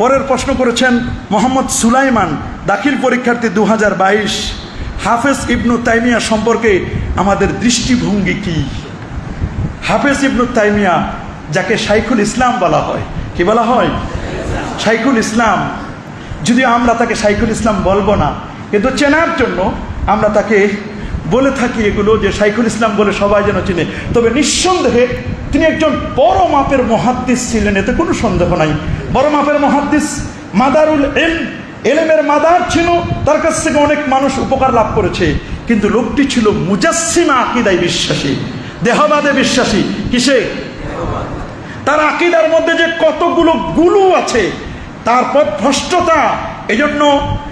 পরের প্রশ্ন করেছেন মোহাম্মদ সুলাইমান, দাখিল পরীক্ষার্থী দু হাজার বাইশ। হাফেজ ইবনু তাইমিয়া সম্পর্কে আমাদের দৃষ্টিভঙ্গি কি? হাফেজ ইবনু তাইমিয়া, যাকে শাইখুল ইসলাম বলা হয়, কি বলা হয়? শাইখুল ইসলাম। যদিও আমরা তাকে শাইখুল ইসলাম বলব না, কিন্তু চেনার জন্য আমরা তাকে বলে থাকি এগুলো যে শাইখুল ইসলাম বলে সবাই যেন চিনে। তবে নিঃসন্দেহে তিনি একজন বড় মাপের মহাদ্দিস ছিলেন, এতে কোনো সন্দেহ নাই। বড় মাপের মহাদ্দিস, মাদারুল এল এলেমের মাদার ছিল, তার কাছ থেকে অনেক মানুষ উপকার লাভ করেছে। কিন্তু লোকটি ছিল মুজাসিমা আকিদায় বিশ্বাসী, দেহবাদে বিশ্বাসী। কিসে? তার আকিদার মধ্যে যে কতগুলো গুলু আছে, তার পথভ্রষ্টতা এই জন্য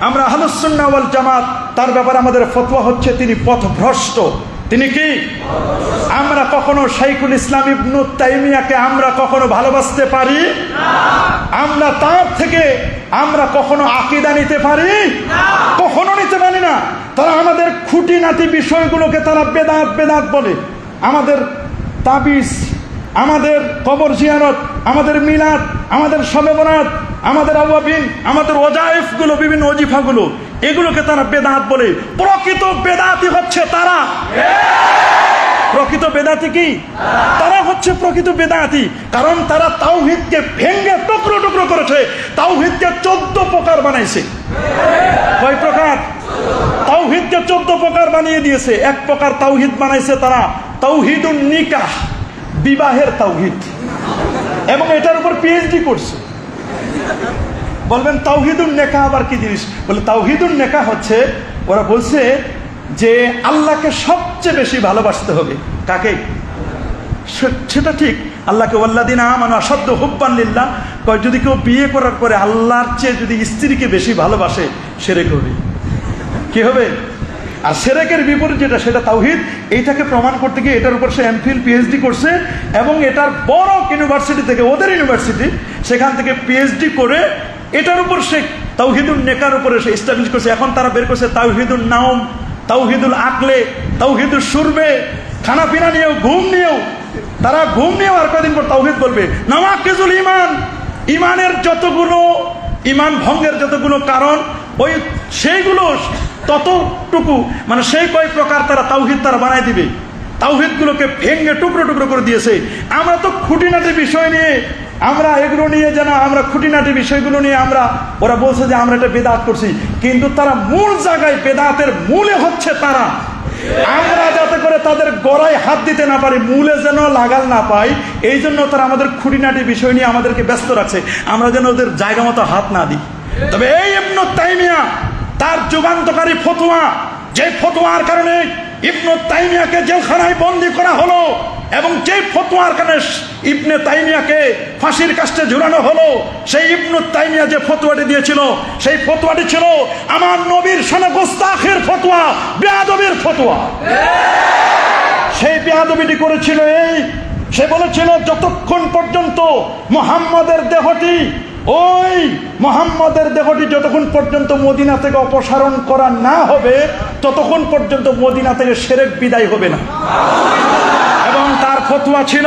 আমরা আহলুসুন্নাওয়াল জামাত, তার ব্যাপারে আমাদের ফতোয়া হচ্ছে তিনি পথভ্রষ্ট। তিনি কি? আমরা কখনো শাইখুল ইসলাম ইবনু তাইমিয়াকে আমরা কখনো ভালোবাসতে পারি? আমরা তার থেকে আমরা কখনো আকিদা নিতে পারি? কখনো নিতে পারি না। তারা আমাদের খুঁটিনাটি বিষয়গুলোকে তারা বেদাত বেদাত বলে। আমাদের তাবিজ, আমাদের কবর জিয়ারত, আমাদের মিলাদ, আমাদের সবেবনাথ আমাদের আওয়াবিন, আমাদের ওজাইফগুলো বিভিন্ন অজিফাগুলো এগুলোকে তারা বেদাত বলে। প্রকৃত বেদাতি হচ্ছে তারা। প্রকৃত বেদাতি কি? তারা হচ্ছে প্রকৃত বেদাতি। কারণ তারা তাওহিদকে ভেঙ্গে টুকরো টুকরো করেছে। তাওহিদকে চোদ্দ প্রকার বানাইছে। কয় প্রকার? তাওহিদকে চোদ্দ প্রকার বানিয়ে দিয়েছে। এক প্রকার তাওহিদ বানাইছে তারা। তাওহিদুন নিকাহ, বিবাহের তাওহিদ। এবং এটার উপর পিএইচডি করছে। বলবেন তাওহিদুন নেকা আবার কি জিনিস? বলে তাওহিদুন নেকা হচ্ছে, ওরা বলছে যে আল্লাহকে সবচেয়ে বেশি ভালোবাসতে হবে। কাকে? সেটা ঠিক। আল্লাহকে ওল্লাদিন আমান অসাধ্য হুব্বান লিল্লাহ। কয়, যদি কেউ বিয়ে করার পরে আল্লাহর চেয়ে যদি স্ত্রীকে বেশি ভালোবাসে সেরে করবে কি হবে? আর সেরেকের বিপরীত যেটা, সেটা তাওহিদ। এইটাকে প্রমাণ করতে গিয়ে এটার উপর সে এমফিল পিএইচডি করছে এবং এটার বড় ইউনিভার্সিটি থেকে ওদের ইউনিভার্সিটি সেখান থেকে পিএইচডি করে এটার উপর সে তাওহিদুল নেকার উপরে সে এস্টাবলিশ করছে। এখন তারা বের করছে তাওহিদুল নাওম, তাওহিদুল আকলে তাওহিদুল সুরবে, খানা পিনা নিয়েও, ঘুম নিয়েও। তারা ঘুম নিয়েও আর কদিন পর তাওহিদ বলবে? নামাকিজুল ইমান ইমানের যতগুলো ইমান ভঙ্গের যতগুলো কারণ, ওই সেইগুলো ততটুকু মানে সেই কয় প্রকার তারা তাওহিদ তারা বানাই দিবে। তাওহিদগুলোকে ভেঙে টুকরো টুকরো করে দিয়েছে। আমরা তো খুঁটিনাটি বিষয় নিয়ে আমরা এগুলো নিয়ে যেন আমরা খুঁটিনাটি বিষয়গুলো নিয়ে আমরা, ওরা বলছে যে আমরা এটা বেদাত করছি। কিন্তু তারা মূল জায়গায় বেদাতের মূলে হচ্ছে তারা। আমরা যাতে করে তাদের গড়ায় হাত দিতে না পারি, মূলে যেন লাগাল না পাই, এই জন্য তারা আমাদের খুঁটিনাটি বিষয় নিয়ে আমাদেরকে ব্যস্ত রাখছে। আমরা যেন ওদের জায়গা মতো হাত না দিই। তবে এই ইবনু তাইমিয়া, তার যুগান্তকারী ফতুয়া, যে ফতুয়ার কারণে ইবনু তাইমিয়াকে জেলখানায় বন্দি করা হলো এবং যে ফতোয়ার কারণে ইবনে তাইমিয়াকে ফাঁসির কাছে ঝুলানো হলো, সেই ইবনু তাইমিয়া যে ফতোয়াটি দিয়েছিল, সেই ফতোয়াটি ছিল আমার নবীর সানে গোস্তাখের ফতোয়া, বেয়াদবের ফতোয়া। সেই বেয়াদবিটি করেছিল এই, সে বলেছিল, যতক্ষণ পর্যন্ত মোহাম্মদের দেহটি, ওই মোহাম্মদের দেহটি যতক্ষণ পর্যন্ত মদিনা থেকে অপসারণ করা না হবে, ততক্ষণ পর্যন্ত মদিনা থেকে সেরেক বিদায় হবে না। ফতুয়া ছিল,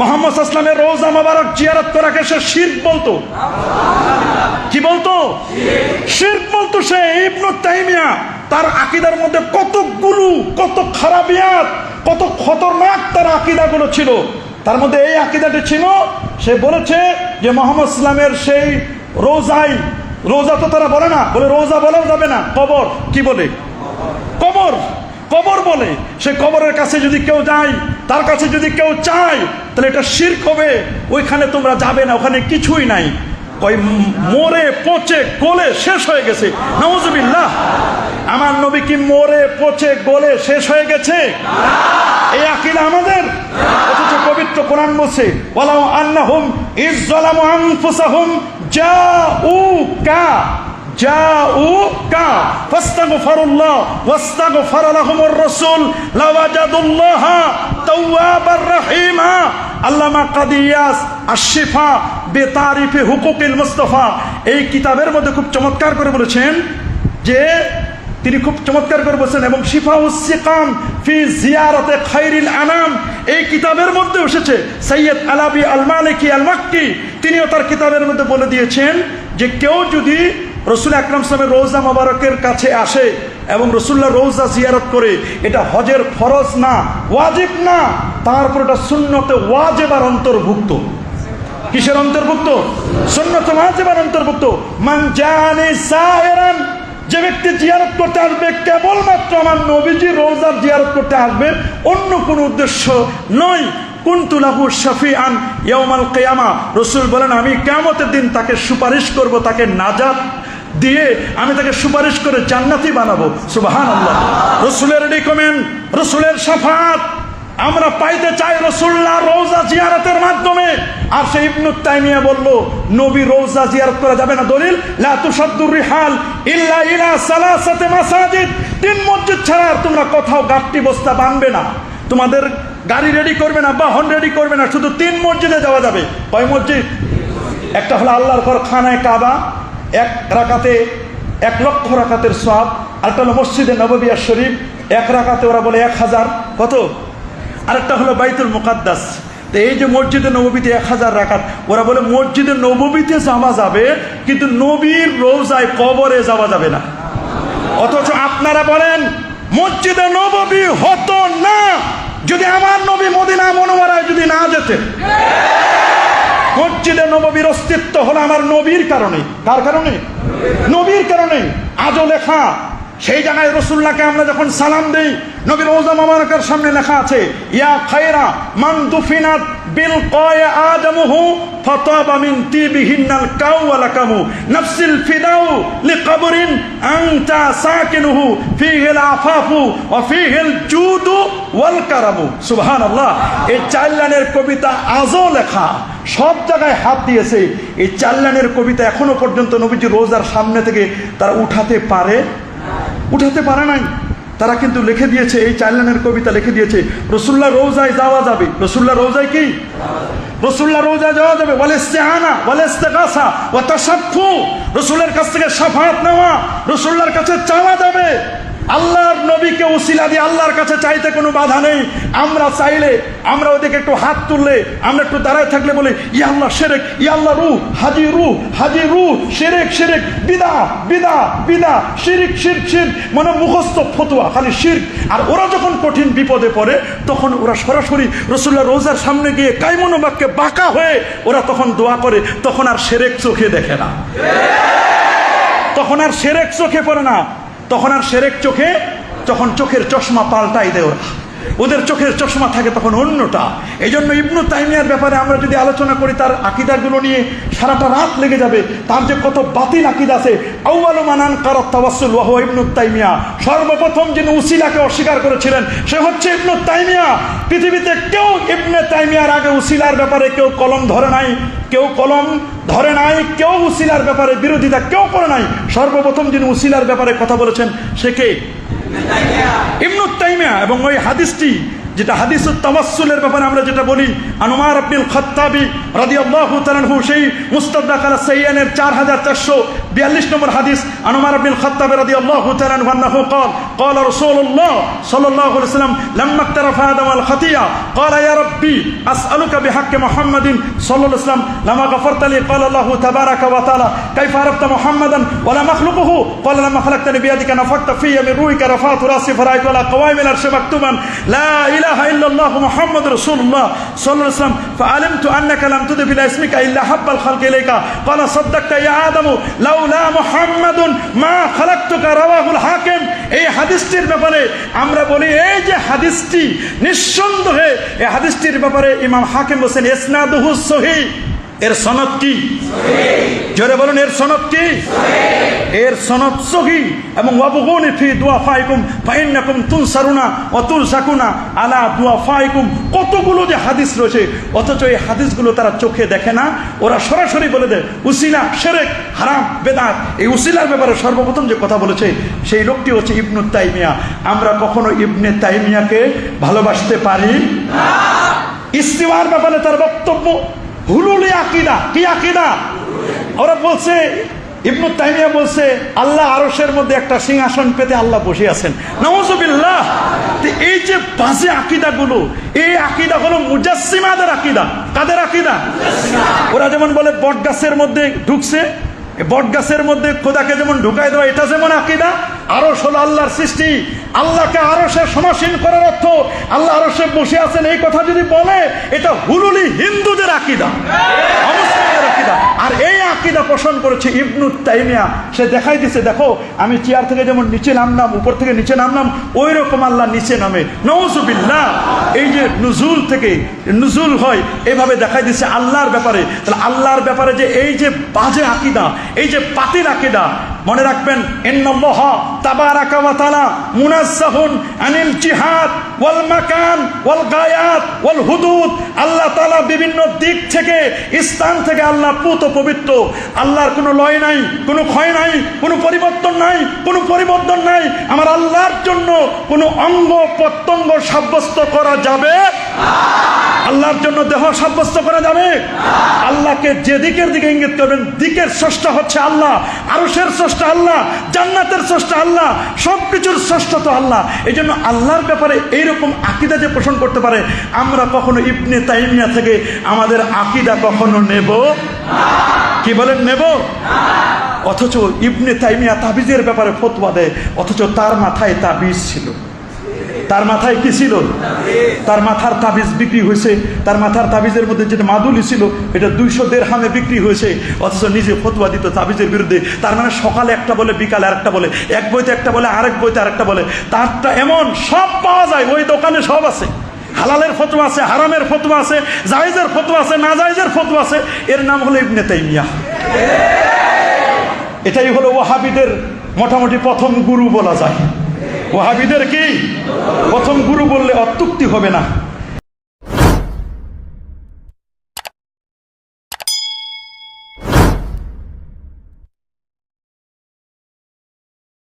মোহাম্মদ আসলামের রোজা মোবারক জিয়ারত করাকে সে শির বলতো। কি বলতো? শির বলতো সে ইবনু তাইমিয়া, তার আকিদার মধ্যে কত গুরু, কত খারাপিয়াত, কত খতরনাক তার আকিদাগুলো ছিল। তার মধ্যে এই আকিদাটি ছিল, সে বলেছে যে মোহাম্মদ ইসলামের সেই রোজাই, রোজা তো তারা বলে না, বলে রোজা বলেও যাবে না, কবর। কি বলে? কবর। কবর বলে। সে কবরের কাছে যদি কেউ যায়, তার কাছে যদি কেউ চায়, তাহলে এটা শির্ক হবে। ওইখানে তোমরা যাবে না, ওখানে কিছুই নাই। কই মরে, পচে, গলে শেষ হয়ে গেছে। নওয়াজবিল্লাহ আমার নবী কি মরে, পচে, গলে শেষ হয়ে গেছে? এই আকিদা আমাদের? অথচ পবিত্র কোরআন বলছে, ওয়ালাউ আন্নাহুম ইজ্জালামু আনফুসাহুম জাউকা। جاءوك فاستغفروا الله واستغفر لهم الرسول لوجدوا الله توابا رحيما আল্লামা কাদিয়াস আশিফা বেতারিফে হুকুকিল মুস্তফা এই কিতাবের মধ্যে খুব চমৎকার করে বলেছেন যে তিনি খুব চমৎকার করে বলছেন এবং শিফা উসিকাম ফি জিয়ারতে খাইরিল আনাম এই কিতাবের মধ্যে এসেছে সৈয়দ আলাবি আল মালিকি আল মাক্কি তিনিও তার কিতাবের মধ্যে বলে দিয়েছেন যে কেউ যদি রসুল আকরাম সালামের রোজা মোবারকের কাছে আসে এবং রসুল্লাহ রোজা জিয়ারত করে, এটা হজের ফরজ না, ওয়াজিব না, তারপর এটা শূন্যতে ওয়াজেবার অন্তর্ভুক্ত। কিসের অন্তর্ভুক্ত? সুন্নত ওয়াজিবার অন্তর্ভুক্ত। মান জানে যে ব্যক্তি জিয়ারত করতে আসবে, কেবলমাত্র আমার নবীজি রোজার জিয়ারত করতে আসবে, অন্য কোনো উদ্দেশ্য নয়। কুন্তুলাহু শফি আন ইয়মাল কেয়ামা, রসুল বলেন, আমি কেমতের দিন তাকে সুপারিশ করব, তাকে নাজাত দিয়ে আমি তাকে সুপারিশ করে জান্নাতি বানাবো। সুবাহান আল্লাহ রসুলের রিকমেন্ড রসুলের সাফাত। আমরা পাইতে চাই রসুল্লাহ রোজা জিয়ারতের মাধ্যমে। আর সেই ইবনু তাইমিয়া বলল, নবী রোজা জিয়ারত করা যাবে না দলিল। লা তুসাদ্দুর রিহাল ইল্লা ইলা সালাসাতে মাসাজিদ। তিন মসজিদ ছাড়া আর তোমরা কোথাও গাঠটি বস্তা বানবে না। তোমাদের গাড়ি রেডি করবে না, বাহন রেডি করবে না, শুধু তিন মসজিদে যাওয়া যাবে। কয় মসজিদ? একটা হলো আল্লাহর ঘর, খানায় কাবা। এক রাকাতে, এক লক্ষ রাকাতের সব আরেকটা হলো মসজিদে নববিয়া শরীফ। এক রাকাতে ওরা বলে এক হাজার। কত? আরেকটা হলো বাইতুল মুকাদ্দাস। তো এই যে মসজিদে নবীতে এক হাজার রাখাত ওরা বলে মসজিদে নবীতে যাওয়া যাবে, কিন্তু নবীর রোজায় কবরে যাওয়া যাবে না। অথচ আপনারা বলেন, মসজিদে নববী হতো না। যদি আমার নবী মদিনা মনোয়ারায় যদি না যেতেন মসজিদে নববীর অস্তিত্ব হলো আমার নবীর কারণে। কার কারণে? নবীর কারণে। আজও লেখা সেই জায়গায় রসুল্লাহকে আমরা যখন সালাম দিই, নবীর ওজা মামারকের সামনে লেখা আছে, ইয়া খায়রা মান দুফিনাত বিল কয় আদমহু ফতাবা মিন তিবিহিন্নাল কাউ ওয়ালা কামু নাফসিল ফিদাউ লিকবরিন আনতা সাকিনুহু, ফিহিল আফাফু ওয়া ফিহিল জুদু ওয়াল কারামু। সুবহানাল্লাহ। এই চার লাইনের কবিতা আজও লেখা। সব জায়গায় হাত দিয়েছে। এই চার লাইনের কবিতা এখনও পর্যন্ত নবীজি রোজার সামনে থেকে তারা উঠাতে পারে উঠাতে পারে নাই। তারা কিন্তু লিখে দিয়েছে, এই চার লাইনের কবিতা লিখে দিয়েছে রসুল্লাহ রোজায় যাওয়া যাবে। রসুল্লাহ রোজায় কি? রসুল্লাহ রোজা যাওয়া যাবে। বলে সেহানা বলে রসুলের কাছ থেকে সাফাত নেওয়া রসুল্লার কাছে চাওয়া যাবে। আল্লাহর নবীকে উসিলা দিয়ে আল্লাহর কাছে চাইতে কোনো বাধা নেই। আমরা চাইলে, আমরা ওদিকে একটু হাত তুললে, আমরা একটু দাঁড়ায় থাকলে বলি ই আল্লাহ সেরেক ই আল্লাহ রু হাজি রু হাজি রু সেরেক সেরেক, বিদা বিদা বিদা, শিরিক শির শির মানে মুখস্থ ফতুয়া, খালি শির আর ওরা যখন কঠিন বিপদে পড়ে, তখন ওরা সরাসরি রসুল্লাহ রোজার সামনে গিয়ে কাইমনো বাক্যে বাঁকা হয়ে ওরা তখন দোয়া করে, তখন আর সেরেক চোখে দেখে না। তখন আর সেরেক চোখে পড়ে না। তখন আর সেরেক চোখে তখন চোখের চশমা পাল্টাই দেয় ওরা ওদের চোখের চশমা থাকে তখন অন্যটা। এই জন্য ইবনু তাইমিয়ার ব্যাপারে আমরা যদি আলোচনা করি, তার আকিদাগুলো নিয়ে সারাটা রাত লেগে যাবে। তার যে কত বাতিল আকিদ আছে আউ্বালু মানান কারত তাওয়াসুল ওয়াহ ইবনু তাইমিয়া। সর্বপ্রথম যিনি উসিলাকে অস্বীকার করেছিলেন, সে হচ্ছে ইবনু তাইমিয়া। পৃথিবীতে কেউ ইবনে তাইমিয়ার আগে উসিলার ব্যাপারে কেউ কলম ধরে নাই, কেউ কলম ধরে নাই, কেউ উসিলার ব্যাপারে বিরোধিতা কেউ করে নাই। সর্বপ্রথম যিনি উসিলার ব্যাপারে কথা বলেছেন, সে কে? ইবনু তাইমিয়া এবং ওই হাদিসটি, যেটা হাদিসুত তামাসুলের ব্যাপারে আমরা যেটা বলি, আনুমার আব্দুল খত্তাবি রাদিয়াল্লাহু তাআলাহু, সেই চার হাজার সাইয়ানের 4442 নম্বর হাদিস আনোয়ার আব্দুল খত্তাবি রাদিয়াল্লাহু তাআলাহু আন্নাহু قال قال رسول الله صلى الله عليه وسلم لما اقترف آدم الخطيئة قال يا ربي أسألك بحق محمد صلى الله عليه وسلم لما غفرت لي قال الله تبارك وتعالى كيف عرفت محمدا ولا مخلوقه قال لما خلقتني بيدك نفخت في من روحك رفعت راسي فرأيت على قوائم العرش مكتوبا لا إله إلا الله محمد رسول الله صلى الله عليه وسلم فعلمت أنك لم تضف إلى اسمك إلا حب الخلق إليك قال صدقت يا آدم এই হাদিসটির ব্যাপারে আমরা বলি, এই যে হাদিসটি নিঃসন্দেহে, এই হাদিসটির ব্যাপারে ইমাম হাকিম হোসেন ইসনাদুহু সহি এর সনদ কি? জোরে বলুন, এর সনদ কি? এর সনদ সহি। এবং ওয়াবগুনি ফি দুয়া ফাইকুম ফাইন্নাকুম তুনসারুনা অতুল সাকুনা আলা দুয়া ফাইকুম কতগুলো যে হাদিস রয়েছে, অথচ এই হাদিসগুলো তারা চোখে দেখে না। ওরা সরাসরি বলে দেয়, উসিলা শেরেক, হারাম, বেদাত। এই উসিলার ব্যাপারে সর্বপ্রথম যে কথা বলেছে, সেই লোকটি হচ্ছে ইবনু তাইমিয়া। আমরা কখনো ইবনে তাইমিয়াকে ভালোবাসতে পারি ইস্তিমার ব্যাপারে তার বক্তব্য হুলুলি আকিদা, কি আকিদা? ওরা বলছে, ইবনু তাইমিয়া বলছে, আল্লাহ আরশের মধ্যে একটা সিংহাসন পেতে আল্লাহ বসে আছেন। নওয়াজবিল্লাহ এই যে বাজে আকিদাগুলো, এই আকিদা হলো মুজাসসিমাদের আকিদা। কাদের আকিদা? ওরা যেমন বলে বট গাছের মধ্যে ঢুকছে বট গাছের মধ্যে খোদাকে যেমন ঢুকাই দেওয়া, এটা যেমন আকিদা আরশ হল আল্লাহর সৃষ্টি। আল্লাহকে আরশে সমাসীন করার অর্থ আল্লাহ আরসে বসে আছেন। এই কথা যদি বলে, এটা হুলুলি হিন্দুদের আকিদা। অমুসলিমদের আকিদা। আর এই আকিদা পোষণ করেছে ইবনু তাইমিয়া সে দেখাই দিছে দেখো, আমি চেয়ার থেকে যেমন নিচে নামলাম, উপর থেকে নিচে নামলাম ওই রকম আল্লাহ নিচে নামে। নওজুবিল্লাহ, এই যে নুজুল থেকে নুজুল হয়, এভাবে দেখাই দিছে আল্লাহর ব্যাপারে। তাহলে আল্লাহর ব্যাপারে যে এই যে বাজে আকিদা, এই যে পাতিল আকিদা, মনে রাখবেন জিহাদ ওয়াল মাকান আল্লাহ তাআলা বিভিন্ন দিক থেকে, স্থান থেকে আল্লাহ পুত পবিত্র। আল্লাহর কোনো লয় নাই, কোনো ক্ষয় নাই। কোনো পরিবর্তন নাই, কোনো পরিবর্তন নাই। আমার আল্লাহর জন্য কোনো অঙ্গ প্রত্যঙ্গ সাব্যস্ত করা যাবে? আল্লাহর জন্য দেহ সাব্যস্ত করা যাবে? আল্লাহকে যে দিকের দিকে ইঙ্গিত করবেন, দিকের স্রষ্টা হচ্ছে আল্লাহ, আরশের স্রষ্টা আল্লাহ, জান্নাতের স্রষ্টা আল্লাহ সব কিছুর স্রষ্টা তো আল্লাহ। এই জন্য আল্লাহর ব্যাপারে এইরকম আকিদা যে পোষণ করতে পারে, আমরা কখনো ইবনে তাইমিয়া থেকে আমাদের আকিদা কখনো নেব? কি বলেন, নেব? অথচ ইবনে তাইমিয়া তাবিজের ব্যাপারে ফতোয়া দেয়, অথচ তার মাথায় তাবিজ ছিল। তার মাথায় কি ছিল? তার মাথার তাবিজ বিক্রি হয়েছে, তার মাথার তাবিজের মধ্যে যেটা মাদুলি ছিল, এটা দুইশো দেড় হামে বিক্রি হয়েছে, অথচ নিজে ফতুয়া দিত তাবিজের বিরুদ্ধে। তার মানে সকালে একটা বলে, বিকালে আরেকটা বলে, এক বইতে একটা বলে, আরেক বইতে আরেকটা বলে। তারটা এমন সব পাওয়া যায়, ওই দোকানে সব আছে। হালালের ফতোয়া আছে, হারামের ফতোয়া আছে, জায়েজের ফতোয়া আছে না জায়েজের ফতোয়া আছে, এর নাম হলো ইবনে তাইমিয়া। এটাই হলো ওয়াহাবিদের মোটামুটি প্রথম গুরু বলা যায়। ওয়াহাবিদের কি? প্রথম গুরু বললে অত্যুক্তি হবে না।